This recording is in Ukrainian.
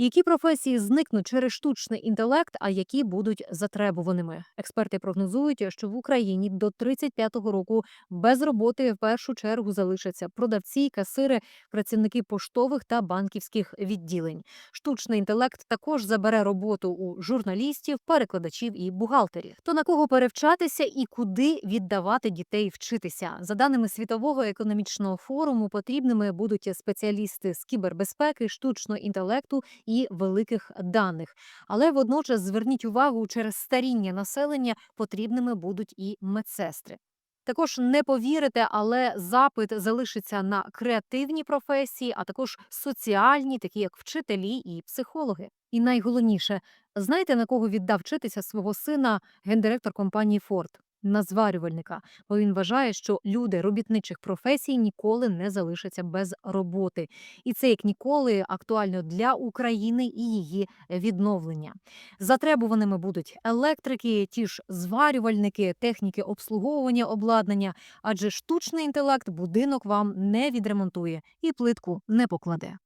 Які професії зникнуть через штучний інтелект, а які будуть затребуваними? Експерти прогнозують, що в Україні до 35-го року без роботи в першу чергу залишаться продавці, касири, працівники поштових та банківських відділень. Штучний інтелект також забере роботу у журналістів, перекладачів і бухгалтерів. То на кого перевчатися і куди віддавати дітей вчитися? За даними світового економічного форуму, потрібними будуть спеціалісти з кібербезпеки, штучного інтелекту і великих даних. Але водночас зверніть увагу, через старіння населення потрібними будуть і медсестри. Також не повірите, але запит залишиться на креативні професії, а також соціальні, такі як вчителі і психологи. І найголовніше, знаєте на кого віддав вчитися свого сина гендиректор компанії Форд? На зварювальника, бо він вважає, що люди робітничих професій ніколи не залишаться без роботи, і це як ніколи актуально для України і її відновлення. Затребуваними будуть електрики, ті ж зварювальники, техніки обслуговування обладнання, адже штучний інтелект будинок вам не відремонтує і плитку не покладе.